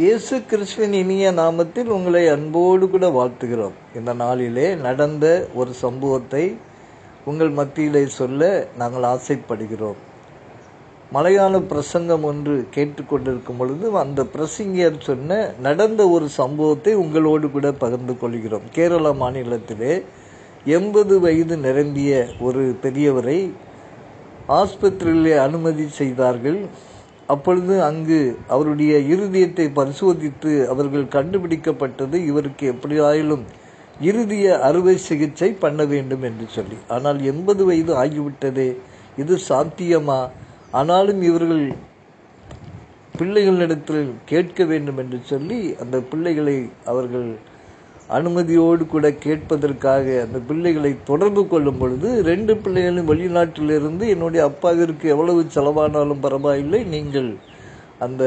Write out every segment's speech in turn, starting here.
இயேசு கிறிஸ்துவின் இனிய நாமத்தில் உங்களை அன்போடு கூட வாழ்த்துகிறோம். இந்த நாளிலே நடந்த ஒரு சம்பவத்தை உங்கள் மத்தியிலே சொல்ல நாங்கள் ஆசைப்படுகிறோம். மலையாள பிரசங்கம் ஒன்று கேட்டுக்கொண்டிருக்கும் பொழுது அந்த பிரசங்கியர் சொன்ன நடந்த ஒரு சம்பவத்தை உங்களோடு கூட பகிர்ந்து கொள்கிறோம். கேரள மாநிலத்திலே எண்பது வயது நிரம்பிய ஒரு பெரியவரை ஆஸ்பத்திரியிலே அனுமதி செய்தார்கள். அப்பொழுது அங்கு அவருடைய இருதயத்தை பரிசோதித்து அவர்கள் கண்டுபிடிக்கப்பட்டது இவருக்கு எப்படியாயிலும் இறுதிய அறுவை சிகிச்சை பண்ண வேண்டும் என்று சொல்லி. ஆனால் எண்பது வயது ஆகிவிட்டதே இது சாத்தியமா? ஆனாலும் இவர்கள் பிள்ளைகளிடத்தில் கேட்க வேண்டும் என்று சொல்லி அந்த பிள்ளைகளை அவர்கள் அனுமதியோடு கூட கேட்பதற்காக அந்த பிள்ளைகளை தொடர்பு கொள்ளும் பொழுது ரெண்டு பிள்ளைகளும் வெளிநாட்டிலிருந்து என்னுடைய அப்பாவிற்கு எவ்வளவு செலவானாலும் பரவாயில்லை நீங்கள் அந்த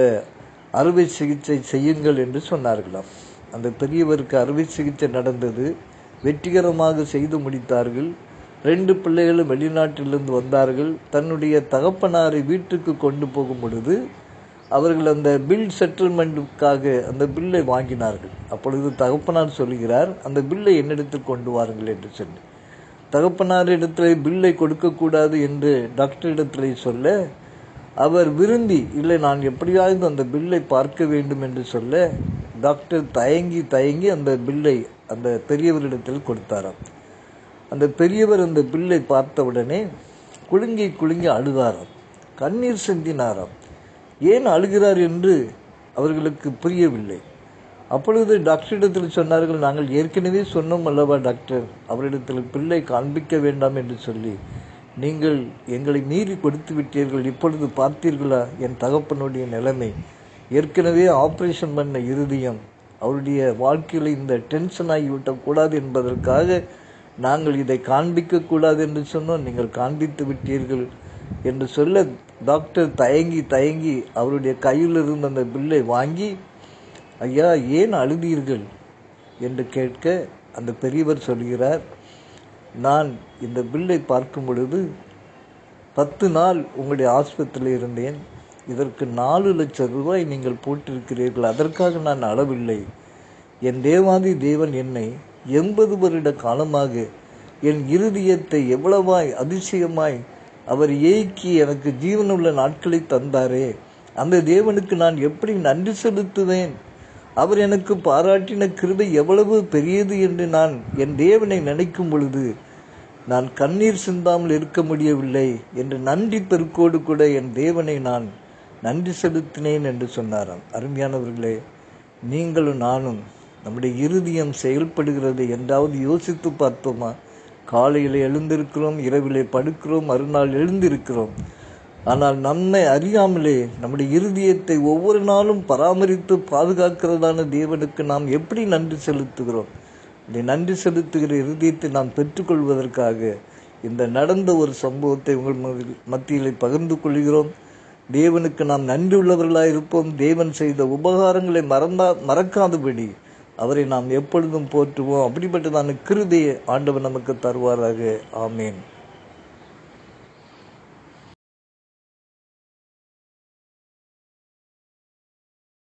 அறுவை சிகிச்சை செய்யுங்கள் என்று சொன்னார்களாம். அந்த பெரியவருக்கு அறுவை சிகிச்சை நடந்தது. வெற்றிகரமாக செய்து முடித்தார்கள். ரெண்டு பிள்ளைகளும் வெளிநாட்டிலிருந்து வந்தார்கள். தன்னுடைய தகப்பனாரை வீட்டுக்கு கொண்டு போகும் பொழுது அவர்கள் அந்த பில் செட்டில்மெண்ட்டுக்காக அந்த பில்லை வாங்கினார்கள். அப்பொழுது தகப்பனார் சொல்கிறார் அந்த பில்லை என்னிடத்தில் கொண்டு வாருங்கள் என்று சொல்லி. தகப்பனார் இடத்துல பில்லை கொடுக்கக்கூடாது என்று டாக்டர் இடத்துல சொல்ல அவர் விரும்பி இல்லை நான் எப்படியாவது அந்த பில்லை பார்க்க வேண்டும் என்று சொல்ல டாக்டர் தயங்கி தயங்கி அந்த பில்லை அந்த பெரியவரிடத்தில் கொடுத்தாராம். அந்த பெரியவர் அந்த பில்லை பார்த்தவுடனே குலுங்கி குலுங்கி அழுதாராம். கண்ணீர் சிந்தினாராம். ஏன் அழுகிறார் என்று அவர்களுக்கு புரியவில்லை. அப்பொழுது டாக்டரிடத்தில் சொன்னார்கள் நாங்கள் ஏற்கனவே சொன்னோம் அல்லவா டாக்டர்? அவரிடத்தில் பிள்ளை காண்பிக்க வேண்டாம் என்று சொல்லி நீங்கள் எங்களை மீறி கொடுத்து விட்டீர்கள் இப்பொழுது பார்த்தீர்களா? என் தகப்பனுடைய நிலைமை. ஏற்கனவே ஆப்ரேஷன் பண்ண இருதயம் அவருடைய வாழ்க்கையில் இந்த டென்ஷன் ஆகிவிடக்கூடாது என்பதற்காக நாங்கள் இதை காண்பிக்க கூடாது என்று சொன்னோம். நீங்கள் காண்பித்து விட்டீர்கள் என்று சொல்ல டாக்டர் தயங்கி தயங்கி அவருடைய கையில் இருந்த அந்த பில்லை வாங்கி ஐயா ஏன் அழுதீர்கள்? என்று கேட்க அந்த பெரியவர் சொல்கிறார் நான் இந்த பில்லை பார்க்கும் பொழுது பத்து நாள் உங்களுடைய ஆஸ்பத்திரியில் இருந்தேன். இதற்கு நாலு லட்சம் ரூபாய் நீங்கள் போட்டிருக்கிறீர்கள். அதற்காக நான் அளவில்லை என் தேவாதி தேவன் என்னை எண்பது வருட காலமாக என் இருதயத்தை எவ்வளவாய் அதிசயமாய் அவர் ஏக்கி எனக்கு ஜீவனுள்ள நாட்களை தந்தாரே. அந்த தேவனுக்கு நான் எப்படி நன்றி செலுத்துவேன்? அவர் எனக்கு பாராட்டின கிருபை எவ்வளவு பெரியது என்று நான் என் தேவனை நினைக்கும் பொழுது நான் கண்ணீர் சிந்தாமல் இருக்க முடியவில்லை என்று நன்றி பெருக்கோடு கூட என் தேவனை நான் நன்றி செலுத்தினேன் என்று சொன்னாராம். அருமையானவர்களே நீங்களும் நானும் நம்முடைய இருதயம் செயல்படுகிறது என்றாவது யோசித்து பார்த்தோமா? காலையில் எழுந்திருக்கிறோம் இரவிலே படுக்கிறோம் மறுநாள் எழுந்திருக்கிறோம். ஆனால் நம்மை அறியாமலே நம்முடைய இருதயத்தை ஒவ்வொரு நாளும் பராமரித்து பாதுகாக்கிறதான தேவனுக்கு நாம் எப்படி நன்றி செலுத்துகிறோம்? இந்த நன்றி செலுத்துகிற இருதயத்தை நாம் பெற்றுக்கொள்வதற்காக இந்த நடந்த ஒரு சம்பவத்தை உங்கள் மத்தியில் பகிர்ந்து கொள்கிறோம். தேவனுக்கு நாம் நன்றி உள்ளவர்களாக இருப்போம் தேவன் செய்த உபகாரங்களை மறந்தா மறக்காதபடி அவரை நாம் எப்பொழுதும் போற்றுவோம். அப்படிப்பட்டதான கிருதையை ஆண்டவர் நமக்கு தருவாராக. ஆமேன்.